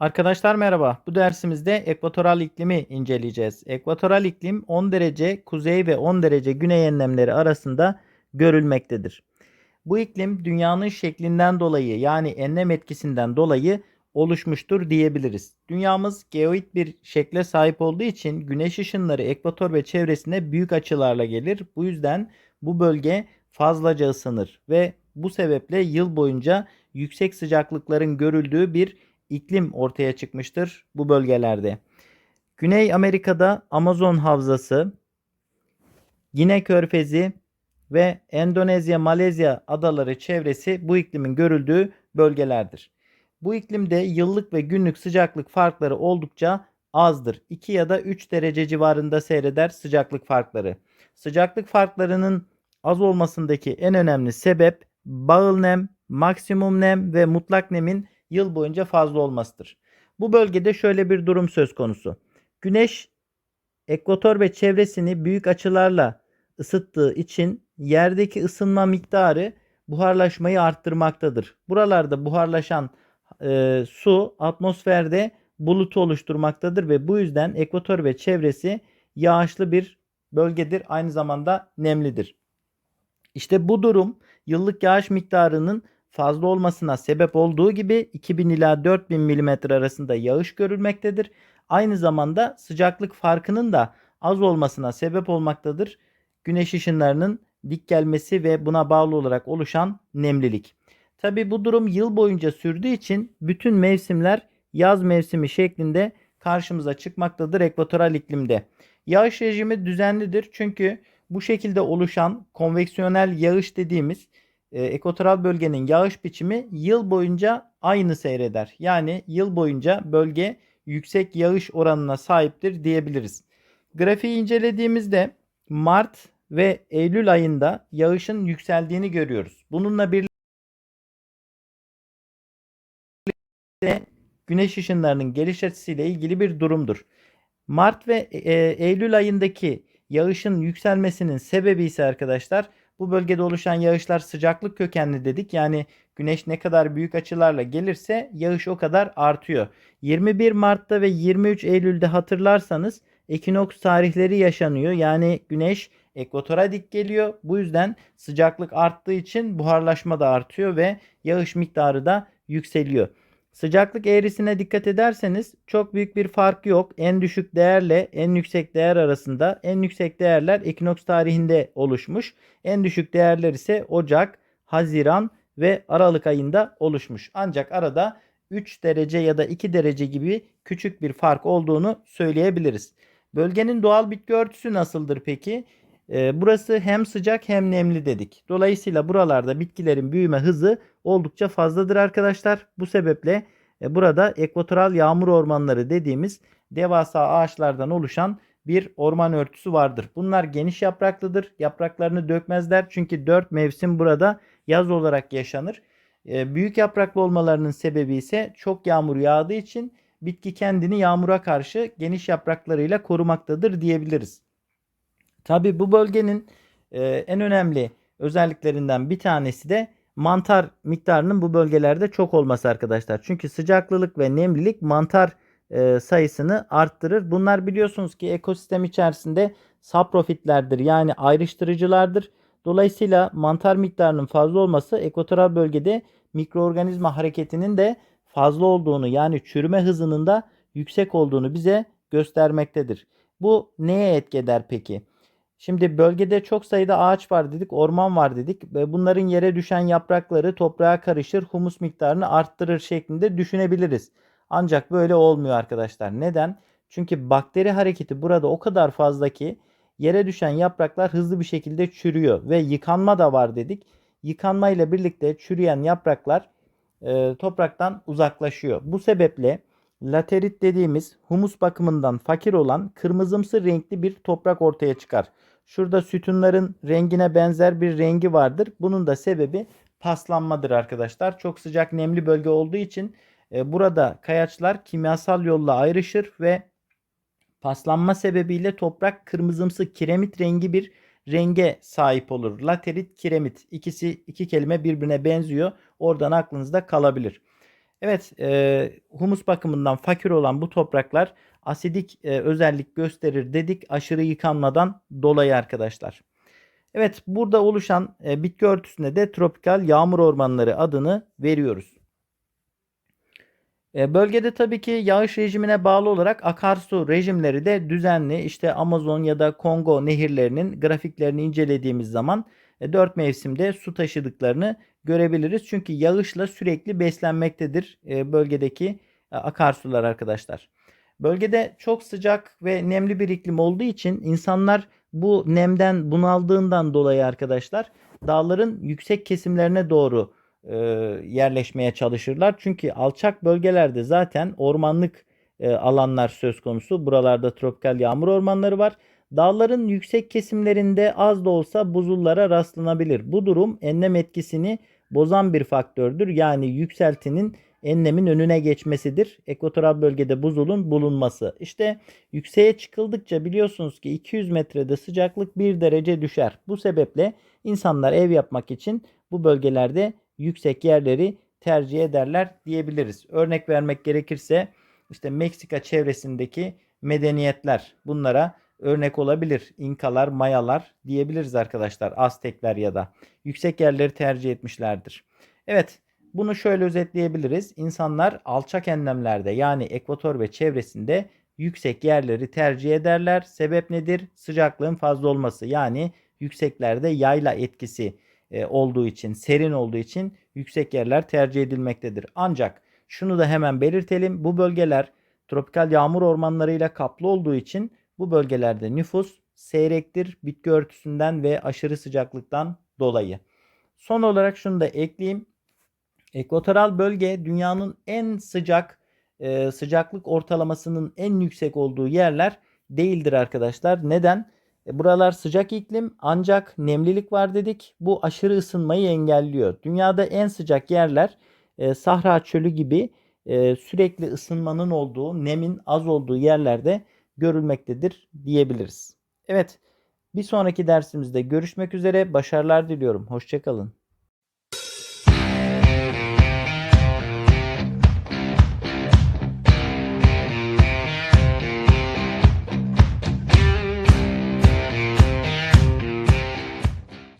Arkadaşlar merhaba. Bu dersimizde ekvatoral iklimi inceleyeceğiz. Ekvatoral iklim 10 derece kuzey ve 10 derece güney enlemleri arasında görülmektedir. Bu iklim dünyanın şeklinden dolayı yani enlem etkisinden dolayı oluşmuştur diyebiliriz. Dünyamız geoid bir şekle sahip olduğu için güneş ışınları ekvator ve çevresine büyük açılarla gelir. Bu yüzden bu bölge fazlaca ısınır ve bu sebeple yıl boyunca yüksek sıcaklıkların görüldüğü bir iklim ortaya çıkmıştır bu bölgelerde. Güney Amerika'da Amazon havzası, Gine Körfezi ve Endonezya, Malezya adaları çevresi bu iklimin görüldüğü bölgelerdir. Bu iklimde yıllık ve günlük sıcaklık farkları oldukça azdır. 2 ya da 3 derece civarında seyreder sıcaklık farkları. Sıcaklık farklarının az olmasındaki en önemli sebep bağıl nem, maksimum nem ve mutlak nemin yıl boyunca fazla olmasıdır. Bu bölgede şöyle bir durum söz konusu. Güneş ekvator ve çevresini büyük açılarla ısıttığı için yerdeki ısınma miktarı buharlaşmayı arttırmaktadır. Buralarda buharlaşan e, su atmosferde bulut oluşturmaktadır ve bu yüzden ekvator ve çevresi yağışlı bir bölgedir. Aynı zamanda nemlidir. İşte bu durum yıllık yağış miktarının fazla olmasına sebep olduğu gibi 2000 ila 4000 mm arasında yağış görülmektedir. Aynı zamanda sıcaklık farkının da az olmasına sebep olmaktadır. Güneş ışınlarının dik gelmesi ve buna bağlı olarak oluşan nemlilik. Tabi bu durum yıl boyunca sürdüğü için bütün mevsimler yaz mevsimi şeklinde karşımıza çıkmaktadır ekvatoral iklimde. Yağış rejimi düzenlidir çünkü bu şekilde oluşan konveksiyonel yağış dediğimiz e, ekvatoral bölgenin yağış biçimi yıl boyunca aynı seyreder. Yani yıl boyunca bölge yüksek yağış oranına sahiptir diyebiliriz. Grafiği incelediğimizde Mart ve Eylül ayında yağışın yükseldiğini görüyoruz. Bununla birlikte güneş ışınlarının geliş açısıyla ilgili bir durumdur. Mart ve e, Eylül ayındaki yağışın yükselmesinin sebebi ise arkadaşlar bu bölgede oluşan yağışlar sıcaklık kökenli dedik. Yani güneş ne kadar büyük açılarla gelirse yağış o kadar artıyor. 21 Mart'ta ve 23 Eylül'de hatırlarsanız ekinoks tarihleri yaşanıyor. Yani güneş ekvatora dik geliyor. Bu yüzden sıcaklık arttığı için buharlaşma da artıyor ve yağış miktarı da yükseliyor. Sıcaklık eğrisine dikkat ederseniz çok büyük bir fark yok. En düşük değerle en yüksek değer arasında en yüksek değerler ekinoks tarihinde oluşmuş. En düşük değerler ise Ocak, Haziran ve Aralık ayında oluşmuş. Ancak arada 3 derece ya da 2 derece gibi küçük bir fark olduğunu söyleyebiliriz. Bölgenin doğal bitki örtüsü nasıldır peki? Ee, burası hem sıcak hem nemli dedik. Dolayısıyla buralarda bitkilerin büyüme hızı oldukça fazladır arkadaşlar. Bu sebeple e, burada ekvatoral yağmur ormanları dediğimiz devasa ağaçlardan oluşan bir orman örtüsü vardır. Bunlar geniş yapraklıdır. Yapraklarını dökmezler çünkü 4 mevsim burada yaz olarak yaşanır. E, büyük yapraklı olmalarının sebebi ise çok yağmur yağdığı için bitki kendini yağmura karşı geniş yapraklarıyla korumaktadır diyebiliriz. Tabi bu bölgenin e, en önemli özelliklerinden bir tanesi de mantar miktarının bu bölgelerde çok olması arkadaşlar. Çünkü sıcaklılık ve nemlilik mantar e, sayısını arttırır. Bunlar biliyorsunuz ki ekosistem içerisinde saprofitlerdir yani ayrıştırıcılardır. Dolayısıyla mantar miktarının fazla olması ekvatoral bölgede mikroorganizma hareketinin de fazla olduğunu yani çürüme hızının da yüksek olduğunu bize göstermektedir. Bu neye etki eder peki? Şimdi bölgede çok sayıda ağaç var dedik, orman var dedik ve bunların yere düşen yaprakları toprağa karışır, humus miktarını arttırır şeklinde düşünebiliriz. Ancak böyle olmuyor arkadaşlar. Neden? Çünkü bakteri hareketi burada o kadar fazla ki yere düşen yapraklar hızlı bir şekilde çürüyor ve yıkanma da var dedik. Yıkanma ile birlikte çürüyen yapraklar e, topraktan uzaklaşıyor. Bu sebeple laterit dediğimiz humus bakımından fakir olan kırmızımsı renkli bir toprak ortaya çıkar. Şurada sütunların rengine benzer bir rengi vardır. Bunun da sebebi paslanmadır arkadaşlar. Çok sıcak nemli bölge olduğu için e, burada kayaçlar kimyasal yolla ayrışır ve paslanma sebebiyle toprak kırmızımsı kiremit rengi bir renge sahip olur. Laterit, kiremit ikisi iki kelime birbirine benziyor. Oradan aklınızda kalabilir. Evet, e, humus bakımından fakir olan bu topraklar asidik e, özellik gösterir dedik aşırı yıkanmadan dolayı arkadaşlar. Evet, burada oluşan e, bitki örtüsüne de tropikal yağmur ormanları adını veriyoruz. E, bölgede tabii ki yağış rejimine bağlı olarak akarsu rejimleri de düzenli. İşte Amazon ya da Kongo nehirlerinin grafiklerini incelediğimiz zaman 4 mevsimde su taşıdıklarını görebiliriz. Çünkü yağışla sürekli beslenmektedir e, bölgedeki e, akarsular arkadaşlar. Bölgede çok sıcak ve nemli bir iklim olduğu için insanlar bu nemden bunaldığından dolayı arkadaşlar dağların yüksek kesimlerine doğru e, yerleşmeye çalışırlar. Çünkü alçak bölgelerde zaten ormanlık e, alanlar söz konusu. Buralarda tropikal yağmur ormanları var. Dağların yüksek kesimlerinde az da olsa buzullara rastlanabilir. Bu durum enlem etkisini bozan bir faktördür. Yani yükseltinin enlemin önüne geçmesidir. Ekvatoral bölgede buzulun bulunması. İşte yükseğe çıkıldıkça biliyorsunuz ki 200 metrede sıcaklık 1 derece düşer. Bu sebeple insanlar ev yapmak için bu bölgelerde yüksek yerleri tercih ederler diyebiliriz. Örnek vermek gerekirse işte Meksika çevresindeki medeniyetler bunlara örnek olabilir. İnkalar, Mayalar diyebiliriz arkadaşlar. Aztekler ya da yüksek yerleri tercih etmişlerdir. Evet, bunu şöyle özetleyebiliriz. İnsanlar alçak enlemlerde yani ekvator ve çevresinde yüksek yerleri tercih ederler. Sebep nedir? Sıcaklığın fazla olması. Yani yükseklerde yayla etkisi e, olduğu için, serin olduğu için yüksek yerler tercih edilmektedir. Ancak şunu da hemen belirtelim. Bu bölgeler tropikal yağmur ormanlarıyla kaplı olduğu için bu bölgelerde nüfus seyrektir bitki örtüsünden ve aşırı sıcaklıktan dolayı. Son olarak şunu da ekleyeyim. Ekvatoral bölge dünyanın en sıcak e, sıcaklık ortalamasının en yüksek olduğu yerler değildir arkadaşlar. Neden? E, buralar sıcak iklim ancak nemlilik var dedik. Bu aşırı ısınmayı engelliyor. Dünyada en sıcak yerler e, Sahra çölü gibi e, sürekli ısınmanın olduğu, nemin az olduğu yerlerde görülmektedir diyebiliriz. Evet, bir sonraki dersimizde görüşmek üzere. Başarılar diliyorum. Hoşçakalın.